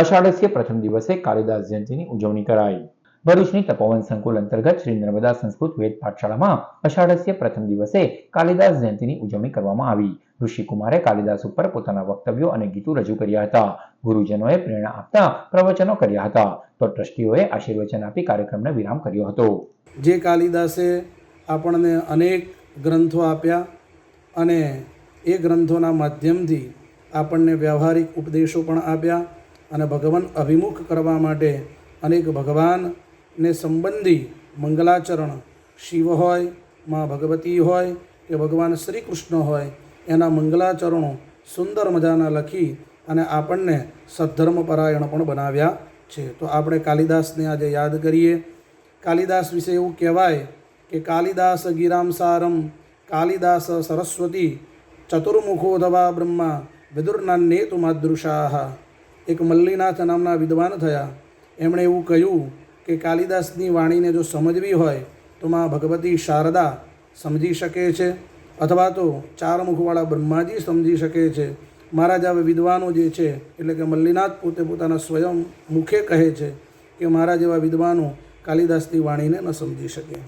અષાઢસ્ય પ્રથમ દિવસે કાલિદાસ જયંતિની ઉજવણી કરાઈ. ભરૂચની તપોવન સંકુલ અંતર્ગત શ્રી નર્મદા સંસ્કૃત વેદ પાઠશાળામાં અષાઢસ્ય પ્રથમ દિવસે કાલિદાસ જયંતિની ઉજવણી કરવામાં આવી. ઋષિકુમારે કાલિદાસ ઉપર પોતાના વક્તવ્યો અને ગીતો રજૂ કર્યા હતા. ગુરુજનોએ પ્રેરણા આપતા પ્રવચનો કર્યા હતા. તો ટ્રસ્ટીઓએ આશીર્વચન આપી કાર્યક્રમને વિરામ કર્યો હતો. જે કાલિદાસે આપણને અનેક ગ્રંથો આપ્યા અને એ ગ્રંથોના માધ્યમથી આપણને વ્યવહારિક ઉપદેશો પણ આપ્યા અને ભગવાન અભિમુખ કરવા માટે અનેક ભગવાનને સંબંધી મંગલાચરણ શિવ હોય, માં ભગવતી હોય કે ભગવાન શ્રી કૃષ્ણ હોય, એના મંગલાચરણો સુંદર મજાના લખી અને આપણને સદ્ધર્મ પરાયણ પણ બનાવ્યા છે. તો આપણે કાલિદાસને આજે યાદ કરીએ. કાલિદાસ વિશે એવું કહેવાય કે કાલિદાસ ગિરામ સારમ, કાલિદાસ સરસ્વતી, ચતુર્મુખોધવા બ્રહ્મા વિદુર્નાન્યેતુ માદૃશાહ. એક મલ્લીનાથ નામના વિદ્વાન થયા. એમણે એવું કહ્યું કે કાલિદાસની વાણીને જો સમજવી હોય તો માં ભગવતી શારદા સમજી શકે છે અથવા તો ચાર મુખવાળા બ્રહ્માજી સમજી શકે છે. મારા જેવા વિદ્વાનો જે છે, એટલે કે મલ્લીનાથ પોતે પોતાના સ્વયં મુખે કહે છે કે મારા જેવા વિદ્વાનો કાલિદાસની વાણીને ન સમજી શકે.